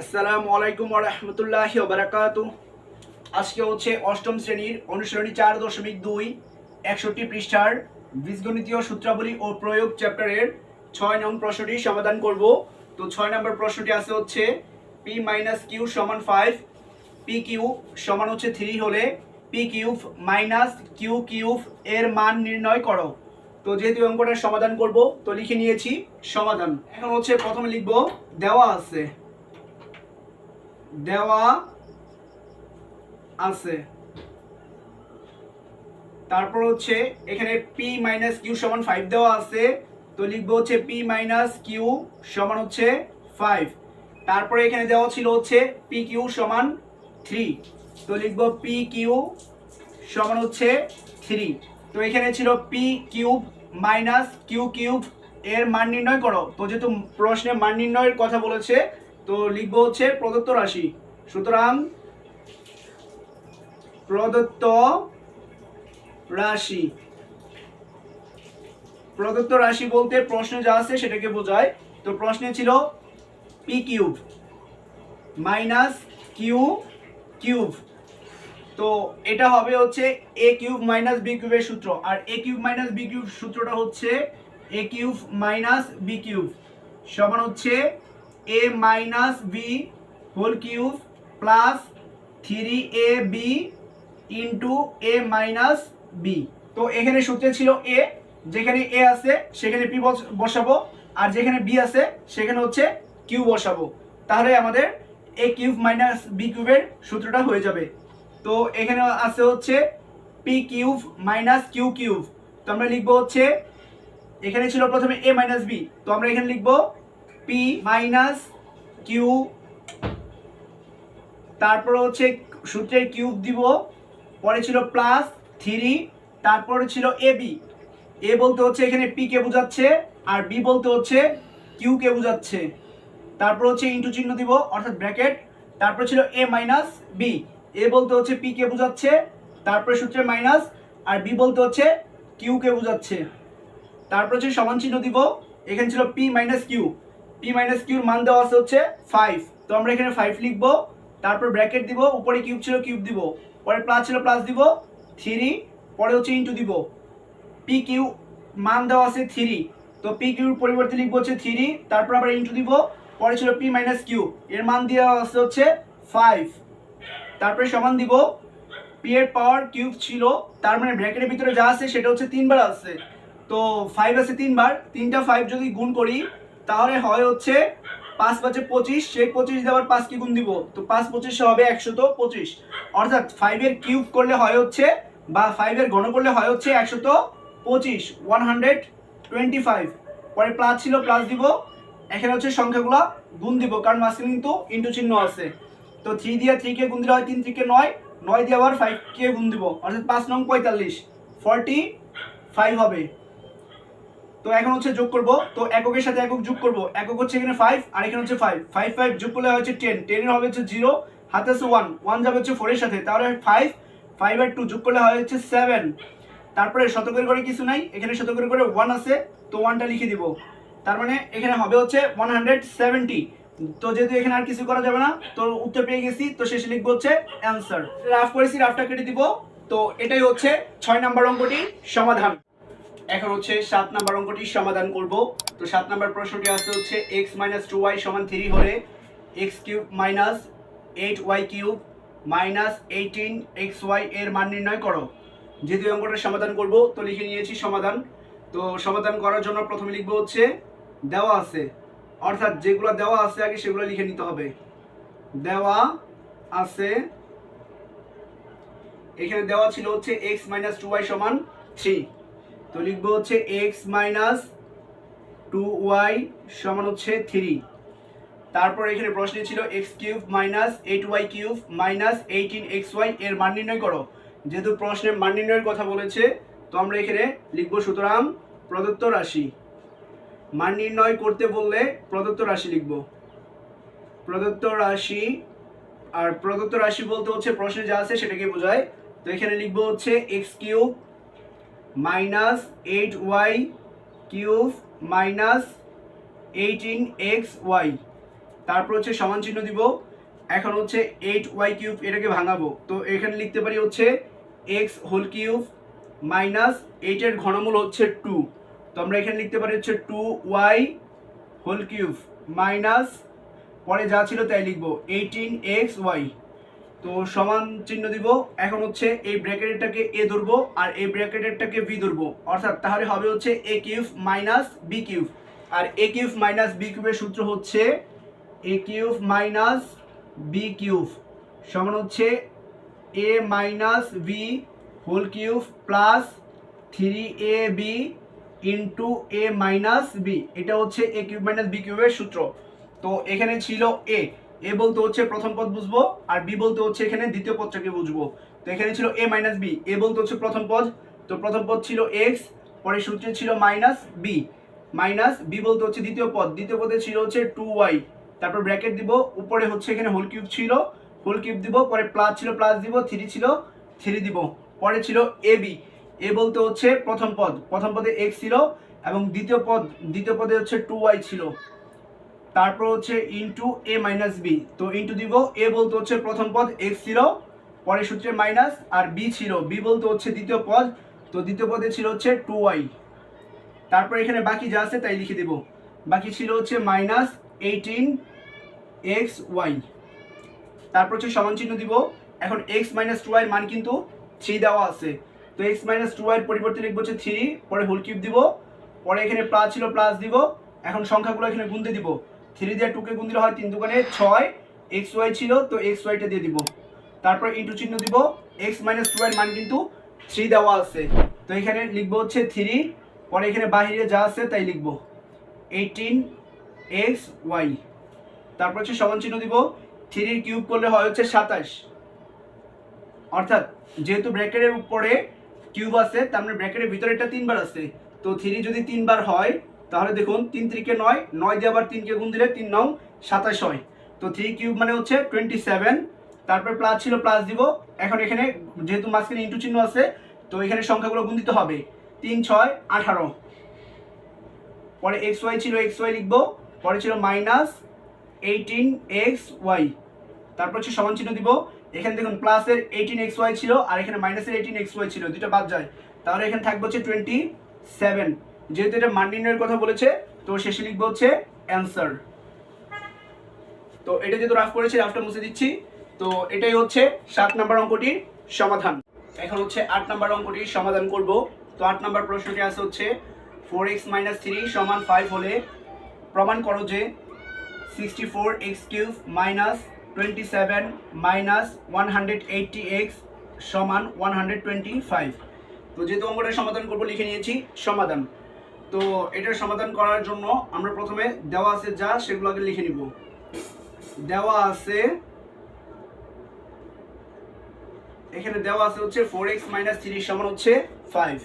আসসালামু আলাইকুম রহমতুল্লাহি বারাকাত আজকে হচ্ছে অষ্টম শ্রেণির অনুসরণী চার দশমিক দুই, একষট্টি পৃষ্ঠার বীজগণিতীয় সূত্রাবলী ও প্রয়োগ চ্যাপ্টারের ছয় নং প্রশ্নটি সমাধান করব। তো ছয় নম্বর প্রশ্নটি আছে হচ্ছে পি মাইনাস কিউ সমান ফাইভ পি কিউ সমান হচ্ছে থ্রি হলে P cube minus Q cube এর মান নির্ণয় করো। তো যেহেতু অঙ্কটার সমাধান করব, তো লিখে নিয়েছি সমাধান। এখন হচ্ছে প্রথমে লিখব দেওয়া আছে। দেওয়া আছে। তারপর হচ্ছে এখানে পি মাইনাস কিউ সমান ফাইভ দেওয়া আছে। তো লিখব হচ্ছে পি মাইনাস কিউ সমান হচ্ছে ফাইভ তারপরে এখানে দেওয়া ছিল হচ্ছে পি কিউ সমান থ্রি তো লিখব পি কিউ সমান হচ্ছে থ্রি তো এখানে ছিল P cube minus Q cube এর মান নির্ণয় করো। তো যেহেতু প্রশ্নে মান নির্ণয়ের কথা বলেছে তো লিখব হচ্ছে প্রদত্ত রাশি। সুতরাং প্রদত্ত রাশি। প্রদত্ত রাশি বলতে প্রশ্নে যা আছে সেটাকে বোঝায়। তো প্রশ্নে ছিল P cube minus Q cube তো এটা হবে হচ্ছে এ কিউব মাইনাস বি কিউবের সূত্র। আর A cube minus B cube সূত্রটা হচ্ছে A cube minus B cube সমান হচ্ছে A minus B whole cube plus three A B into A minus B তো এখানে সূত্রে ছিল এ যেখানে এ আছে, সেখানে পি বসাবো, আর যেখানে বি আছে, সেখানে হচ্ছে কিউ বসাবো। তাহলে আমাদের এ কিউব মাইনাস বি কিউবের সূত্রটা হয়ে যাবে। তো এখানে আছে হচ্ছে P cube minus Q cube তো আমরা লিখব হচ্ছে, এখানে ছিল প্রথমে এ মাইনাস বি তো আমরা এখানে লিখব পি মাইনাস কিউ তারপর হচ্ছে সূত্রের কিউব দিব, পরে ছিল প্লাস থ্রি তারপরে ছিল এ বি এ বলতে হচ্ছে এখানে পি কে বোঝাচ্ছে, আর বি বলতে হচ্ছে কিউ কে বোঝাচ্ছে। তারপর হচ্ছে ইন্টু চিহ্ন দিব, অর্থাৎ ব্র্যাকেট তারপর ছিল এ মাইনাস বি এ বলতে হচ্ছে পি কে বোঝাচ্ছে, তারপরে সূত্রে মাইনাস আর বি বলতে হচ্ছে কিউ কে বোঝাচ্ছে। তারপর হচ্ছে সমান চিহ্ন দিব, এখানে ছিল P minus Q P minus কিউর মান দেওয়া আছে হচ্ছে ফাইভ তো আমরা এখানে ফাইভ লিখব, তারপর ব্র্যাকেট দিব, উপরে কিউব ছিল কিউব দিব, পরে প্লাস ছিল প্লাস দিব থ্রি পরে হচ্ছে ইন্টু দিব। পি কিউ মান দেওয়া আছে থ্রি তো পি কিউর পরিবর্তে লিখব হচ্ছে থ্রি তারপর আবার ইন্টু দিব, পরে ছিল পি মাইনাস কিউ এর মান দেওয়া আছে হচ্ছে ফাইভ তারপরে সমান দিব পি এর পাওয়ার কিউব ছিল, তার মানে ব্র্যাকেটের ভিতরে যা আছে সেটা হচ্ছে তিনবার আছে। তো ফাইভ আছে তিনবার, তিনটা ফাইভ যদি গুণ করি তাহলে হয় হচ্ছে পাঁচ পাঁচে পঁচিশ সেই পঁচিশ দেওয়ার পাঁচ কি গুণ দিব। তো পাঁচ পঁচিশে হবে একশো তো পঁচিশ। অর্থাৎ ফাইভের কিউব করলে হয় হচ্ছে বা ফাইভের ঘন করলে হয় হচ্ছে একশো তো পঁচিশ ওয়ান হান্ড্রেড টোয়েন্টি ফাইভ পরে প্লাস ছিল প্লাস দিব। এখানে হচ্ছে সংখ্যাগুলো গুণ দিব, কারণ মাঝখানে কিন্তু ইন্টু চিহ্ন আছে। তো থ্রি দিয়ে থ্রিকে গুণ দিলে হয় তিন থ্রিকে নয়। নয় দিয়ে আবার ফাইভকে গুণ দিব। অর্থাৎ পাঁচ নং পঁয়তাল্লিশ। ফর্টি ফাইভ হবে। তো এখন হচ্ছে যোগ করব। তো এককের সাথে একক যোগ করব। একক হচ্ছে এখানে ফাইভ আর এখানে হচ্ছে ফাইভ ফাইভ ফাইভ যোগ করলে হচ্ছে টেন টেনের হবে হচ্ছে জিরো হাতে আছে ওয়ান ওয়ান যাবে হচ্ছে ফোরের সাথে। তাহলে ফাইভ ফাইভ আর টু যোগ করলে হয় হচ্ছে সেভেন তারপরে শতকের করে কিছু নাই। এখানে শতকের করে ওয়ান আছে। তো ওয়ানটা লিখে দিব। তার মানে এখানে হবে হচ্ছে ওয়ান হান্ড্রেড সেভেন্টি তো যেহেতু এখানে আর কিছু করা যাবে না, তো উত্তর পেয়ে গেছি। তো শেষে লিখব হচ্ছে অ্যান্সার রাফ করেছি, রাফটা কেটে দিব। তো এটাই হচ্ছে ছয় নাম্বার অঙ্কটি সমাধান। এখন হচ্ছে সাত নাম্বার অঙ্কটি সমাধান করব। তো সাত নাম্বার প্রশ্নটি আসছে হচ্ছে এক্স মাইনাস টু ওয়াই সমান থ্রি হলে X cube minus eight Y cube minus eighteen X Y এর মান নির্ণয় করো। যেহেতু এই অঙ্কটার সমাধান করব, তো লিখে নিয়েছি সমাধান। তো সমাধান করার জন্য প্রথমে লিখব হচ্ছে দেওয়া আছে। অর্থাৎ যেগুলো দেওয়া আছে আগে সেগুলো লিখে নিতে হবে। দেওয়া আছে, এখানে দেওয়া ছিল হচ্ছে এক্স মাইনাস টু ওয়াই সমান থ্রি তো লিখব হচ্ছে এক্স মাইনাস টু ওয়াই সমান হচ্ছে থ্রি তারপর এখানে প্রশ্নে ছিল X cube minus eight Y cube minus eighteen X Y এর মান নির্ণয় করো। যেহেতু প্রশ্নে মান নির্ণয়ের কথা বলেছে, তো আমরা এখানে লিখব সুতরাং প্রদত্ত রাশি। মান নির্ণয় করতে বললে প্রদত্ত রাশি লিখব। প্রদত্ত রাশি, আর প্রদত্ত রাশি বলতে হচ্ছে প্রশ্নে যা আছে সেটাকে বোঝায়। তো এখানে লিখব হচ্ছে X cube minus eight Y cube minus eighteen X Y তারপর হচ্ছে সমান চিহ্ন দিব। এখন হচ্ছে এইট ওয়াই কিউব এটাকে ভাঙাবো। তো এখানে লিখতে পারি হচ্ছে এক্স হোল কিউব মাইনাস এইটের ঘনমূল হচ্ছে টু তো আমরা এখানে লিখতে পারি হচ্ছে two Y whole cube minus পরে যা ছিল তাই লিখব। এইটিন এক্স ওয়াই তো সমান চিহ্ন দিব। এখন হচ্ছে এই ব্র্যাকেটেরটাকে এ ধরবো আর এই ব্র্যাকেটেরটাকে বি ধরবো। অর্থাৎ তাহলে হবে হচ্ছে A cube minus B cube. R A cube minus B কিউবের সূত্র হচ্ছে A cube minus B cube. সমান হচ্ছে A minus B whole cube plus three A B into A minus B. এটা হচ্ছে এ কিউব মাইনাস বি কিউবের সূত্র। তো এখানে ছিল এ। এ বলতে হচ্ছে প্রথম পদ বুঝব, আর বি বলতে হচ্ছে এখানে দ্বিতীয় পদটাকে বুঝব? তো এখানে ছিল এ মাইনাস বি, এ বলতে হচ্ছে প্রথম পদ। তো প্রথম পদ ছিল এক্স পরে সূত্রে ছিল মাইনাস বি মাইনাস বি বলতে হচ্ছে দ্বিতীয় পদ, দ্বিতীয় পদে ছিল হচ্ছে টু ওয়াই তারপর ব্র্যাকেট দিব, উপরে হচ্ছে এখানে হোল কিউব ছিল হোল কিউব দিব, পরে প্লাস ছিল প্লাস দিব থ্রি ছিল থ্রি দিব। পরে ছিল এ বি এ বলতে হচ্ছে প্রথম পদ, প্রথম পদে এক্স ছিল, এবং দ্বিতীয় পদ, দ্বিতীয় পদে হচ্ছে টু ওয়াই ছিল। তারপর হচ্ছে ইন্টু এ মাইনাস বি তো ইন্টু দিব এ বলতে হচ্ছে প্রথম পদ এক্স ছিল পরে সূত্রে মাইনাস আর বি ছিল। বি বলতে হচ্ছে দ্বিতীয় পদ, তো দ্বিতীয় পদে ছিল হচ্ছে টু ওয়াই তারপর এখানে বাকি যা আছে তাই লিখে দেব। বাকি ছিল হচ্ছে মাইনাস এইটিন এক্স ওয়াই তারপর হচ্ছে সমান চিহ্ন দিব। এখন এক্স মাইনাস টু ওয়াই মান কিন্তু থ্রি দেওয়া আছে। তো এক্স মাইনাস টু ওয়াই পরিবর্তে লিখব হচ্ছে থ্রি পরে হোল কিউব দিব। পরে এখানে প্লাস ছিল প্লাস দিব। এখন সংখ্যাগুলো এখানে গুনতে দিব। থ্রি দিয়ে টুকে গুন দিলে হয় তিন দোকানে ছয় এক্স ওয়াই ছিল, তো এক্স ওয়াইটা দিয়ে দিব। তারপর ইন্টু চিহ্ন দিব এক্স মাইনাস টু এর মান কিন্তু থ্রি দেওয়া আছে। তো এখানে লিখব হচ্ছে থ্রি পরে এখানে বাহিরে যা আছে তাই লিখব। এইটিন এক্স ওয়াই তারপর হচ্ছে সমান চিহ্ন দিব থ্রির কিউব করলে হয় হচ্ছে সাতাশ। অর্থাৎ যেহেতু ব্র্যাকেটের উপরে কিউব আছে, তার মানে ব্র্যাকেটের ভিতরে এটা তিনবার আছে। তো থ্রি যদি তিনবার হয় তাহলে দেখুন, তিন ত্রিকে নয় নয় দিয়ে আবার তিনকে গুণ দিলে তিন নং সাতাশ হয়। তো থ্রি কিউব মানে হচ্ছে টোয়েন্টি সেভেন তারপর প্লাস ছিল প্লাস দিব। এখন এখানে যেহেতু মাঝখানে ইন্টু চিহ্ন আছে, তো এখানে সংখ্যাগুলো গুণ দিতে হবে। তিন, ছয়, আঠারো। পরে এক্স ওয়াই ছিল এক্স ওয়াই লিখব, পরে ছিল মাইনাস এইটিন এক্স ওয়াই তারপর হচ্ছে সমান চিহ্ন দিব। এখানে দেখুন প্লাসের এইটিন এক্স ওয়াই ছিল আর এখানে মাইনাসের এইটিন এক্স ওয়াই ছিল দুটো বাদ যায়। তাহলে এখানে থাকবে হচ্ছে টোয়েন্টি সেভেন যেহেতু এটা মান নির্ণয়ের কথা বলেছে, তো শেষে লিখব হচ্ছে অ্যান্সার তো এটা যেহেতু রাফ করেছি রাফটা মুছে দিচ্ছি। তো এটাই হচ্ছে সাত নাম্বার অঙ্কটির সমাধান। এখন হচ্ছে আট নাম্বার অঙ্কটির সমাধান করব। তো আট নাম্বার প্রশ্নটি আছে হচ্ছে ফোর এক্স মাইনাস থ্রি সমান ফাইভ হলে প্রমাণ করো যে sixty four X cube minus twenty seven minus one hundred eighty X সমান ওয়ান হান্ড্রেড টোয়েন্টি ফাইভ তো যেহেতু অঙ্কটার সমাধান করব, লিখে নিয়েছি সমাধান। তো এটার সমাধান করার জন্য আমরা প্রথমে দেওয়া আছে যা, সেগুলো আগে লিখে নিব। দেওয়া আছে, এখানে দেওয়া আছে হচ্ছে ফোর এক্স মাইনাস থ্রি সমান হচ্ছে ফাইভ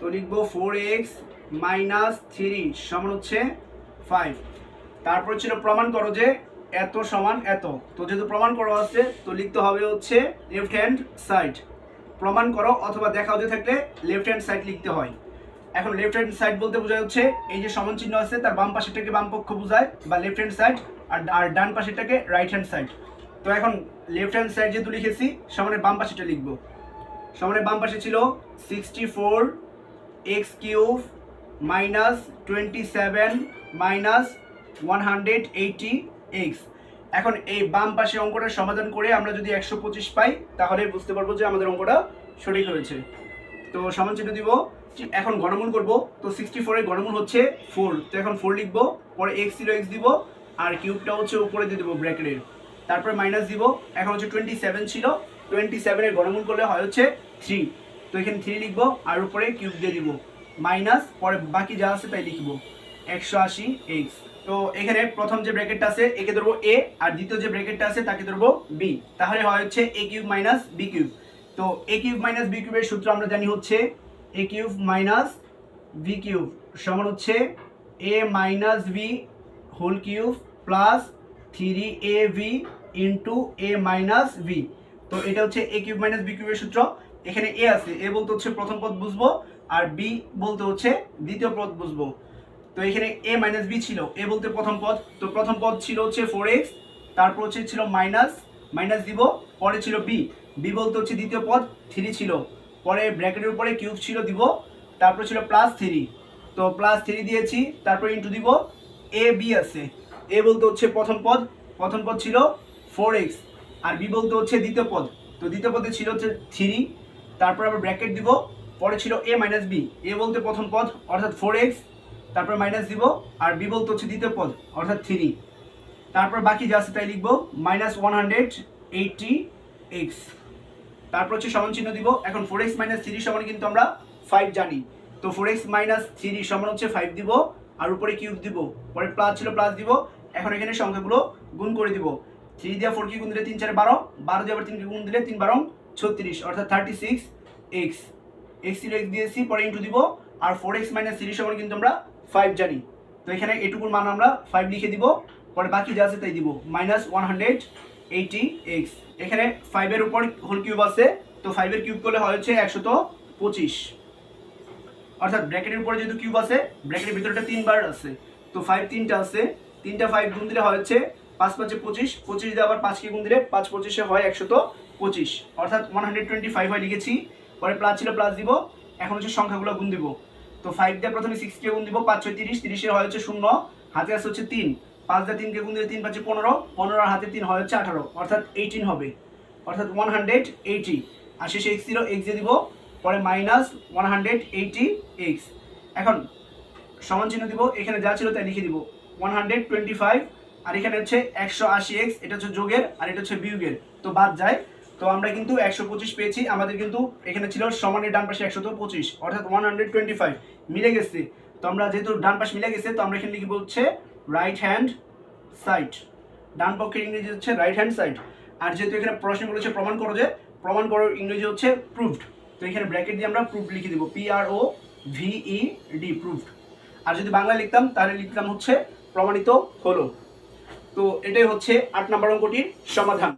তো লিখব ফোর এক্স মাইনাস থ্রি সমান হচ্ছে ফাইভ তারপর ছিল প্রমাণ করো যে এত সমান এত। তো যেহেতু প্রমাণ করো আছে, তো লিখতে হবে হচ্ছে লেফট হ্যান্ড সাইড প্রমাণ করো অথবা দেখা হতে থাকলে লেফট হ্যান্ড সাইড লিখতে হয়। এখন লেফট হ্যান্ড সাইড বলতে বোঝা যাচ্ছে এই যে সমান চিহ্ন আছে, তার বাম পাশেরটাকে বাম পক্ষ বোঝায় বা লেফট হ্যান্ড সাইড আর আর ডান পাশেরটাকে রাইট হ্যান্ড সাইড তো এখন লেফট হ্যান্ড সাইড যেহেতু লিখেছি সমানের বাম পাশেটা লিখব। সমানের বাম পাশে ছিল sixty four X cube minus twenty seven minus one hundred eighty X এখন এই বাম পাশে অঙ্কটা সমাধান করে আমরা যদি একশো পঁচিশ পাই, তাহলে বুঝতে পারব যে আমাদের অঙ্কটা সঠিক হয়েছে। তো সমান চিহ্ন দিব এখন গণমূল করব। তো সিক্সটি ফোরের গণমূল হচ্ছে ফোর তো এখন ফোর লিখব, পরে এক্স ছিল এক্স দিব, আর কিউবটা হচ্ছে উপরে দিয়ে দেবো ব্র্যাকেটের তারপরে মাইনাস দিব, এখন হচ্ছে টোয়েন্টি সেভেন ছিল টোয়েন্টি সেভেনের গণমূল করলে হয় হচ্ছে থ্রি তো এখানে থ্রি লিখব, আর উপরে কিউব দিয়ে দিব। মাইনাস পরে বাকি যা আছে তাই লিখব। একশো আশি এক্স তো এখানে প্রথম যে ব্র্যাকেটটা আছে, একে ধরবো এ আর দ্বিতীয় যে ব্র্যাকেটটা আছে, তাকে ধরবো বি তাহলে হয় হচ্ছে A cube minus B cube তো এ কিউব মাইনাস বি কিউবের সূত্র আমরা জানি হচ্ছে A cube minus B cube সমান হচ্ছে A minus B whole cube plus three A B into A minus B তো এটা হচ্ছে এ কিউব মাইনাস বি কিউবের সূত্র। এখানে এ আছে এ বলতে হচ্ছে প্রথম পদ বুঝব, আর বি বলতে হচ্ছে দ্বিতীয় পদ বুঝব। তো এখানে এ মাইনাস বি ছিল এ বলতে প্রথম পদ। তো প্রথম পদ ছিল হচ্ছে ফোর এক্স তারপর হচ্ছে ছিল মাইনাস মাইনাস দিব, পরে ছিল বি বি বলতে হচ্ছে দ্বিতীয় পদ থ্রি ছিল। পরে ব্র্যাকেটের উপরে কিউব ছিল দিব, তারপর ছিল প্লাস থ্রি তো প্লাস থ্রি দিয়েছি, তারপর ইন্টু দিব এ বি আছে। এ বলতে হচ্ছে প্রথম পদ প্রথম পদ ছিল ফোর এক্স আর বি বলতে হচ্ছে দ্বিতীয় পদ। তো দ্বিতীয় পদে ছিল হচ্ছে থ্রি তারপর আবার ব্র্যাকেট দিব, পরে ছিল এ মাইনাস বি এ বলতে প্রথম পদ, অর্থাৎ ফোর এক্স তারপর মাইনাস দিব, আর বি বলতে হচ্ছে দ্বিতীয় পদ, অর্থাৎ থ্রি তারপর বাকি যা আছে তাই লিখব minus one hundred eighty X তারপর হচ্ছে সমান চিহ্ন দিব। এখন ফোর এক্স মাইনাস থ্রি সমান কিন্তু আমরা ফাইভ জানি। তো ফোর এক্স মাইনাস থ্রি সমান হচ্ছে ফাইভ দিব, আর উপরে কিউব দিব। পরে প্লাস ছিল প্লাস দিব। এখন এখানে সংখ্যাগুলো গুণ করে দিব। থ্রি দিয়ে ফোর কি গুণ দিলে তিন, চারে বারো। বারো দিয়ে আবার তিনকে গুণ দিলে তিন, বারো, ছত্রিশ। অর্থাৎ থার্টি সিক্স এক্স এক্স ছিল এক্স দিয়েছি পরে ইন্টু দিব। আর ফোর এক্স মাইনাস থ্রি সমান কিন্তু আমরা ফাইভ জানি। তো এখানে এটুকুর মান আমরা ফাইভ লিখে দিব। পরে বাকি যা আছে তাই দিব। Minus one hundred eighty X এখানে ফাইভের উপর হোল কিউব আছে, তো ফাইভের কিউব করলে হয় হচ্ছে একশত পঁচিশ। অর্থাৎ ব্র্যাকেটের উপরে যেহেতু কিউব আছে ব্র্যাকেটের ভিতরটা তিনবার আছে। তো ফাইভ তিনটা আছে, তিনটা ফাইভ গুণ দিলে হয় হচ্ছে পাঁচ পাঁচে পঁচিশ পঁচিশ দিয়ে আবার পাঁচকে গুণ দিলে পাঁচ পঁচিশে হয় একশত পঁচিশ। অর্থাৎ ওয়ান হান্ড্রেড টোয়েন্টি ফাইভ হয় লিখেছি, পরে প্লাস ছিল প্লাস দিব, এখন হচ্ছে সংখ্যাগুলো গুণ দিব। তো ফাইভ দিয়ে প্রথমে সিক্স কে গুণ দিব, পাঁচ ছয় তিরিশ, তিরিশে হয় হচ্ছে শূন্য, হাতে আছে হচ্ছে তিন। পাঁচ দিয়ে তিনকে গুণ দিলে তিন পাঁচে পনেরো পনেরো হাতে তিন হয় হচ্ছে আঠারো, অর্থাৎ এইটিন হবে। অর্থাৎ ওয়ান হান্ড্রেড এইটি আর শেষে এক্স জিরো এক্স দিয়ে দিব, পরে minus one hundred eighty X এখন সমান চিহ্ন দিব, এখানে যা ছিল তাই লিখে দিব। ওয়ান হান্ড্রেড টোয়েন্টি ফাইভ আর এখানে হচ্ছে একশো আশি এক্স এটা হচ্ছে যোগের, আর এটা হচ্ছে বিয়োগের। তো বাদ যায়। তো আমরা কিন্তু একশো পঁচিশ পেয়েছি, আমাদের কিন্তু এখানে ছিল সমানের ডান পাশে একশো তো পঁচিশ, অর্থাৎ ওয়ান হান্ড্রেড টোয়েন্টি ফাইভ মিলে গেছে। তো আমরা যেহেতু ডান পাশ মিলে গেছে, তো আমরা এখানে লিখব হচ্ছে রাইট হ্যান্ড সাইড ডান পক্ষের ইংরেজি হচ্ছে রাইট হ্যান্ড সাইড আর যেহেতু এখানে প্রশ্ন করেছে প্রমাণ করো যে, প্রমাণ করো ইংরেজি হচ্ছে প্রুভড তো এখানে ব্র্যাকেট দিয়ে আমরা প্রুভ লিখে দিব। P R O V E D proved আর যদি বাংলা লিখতাম, তাহলে লিখতাম হচ্ছে প্রমাণিত হলো। তো এটাই হচ্ছে আট নম্বর অঙ্কটির সমাধান।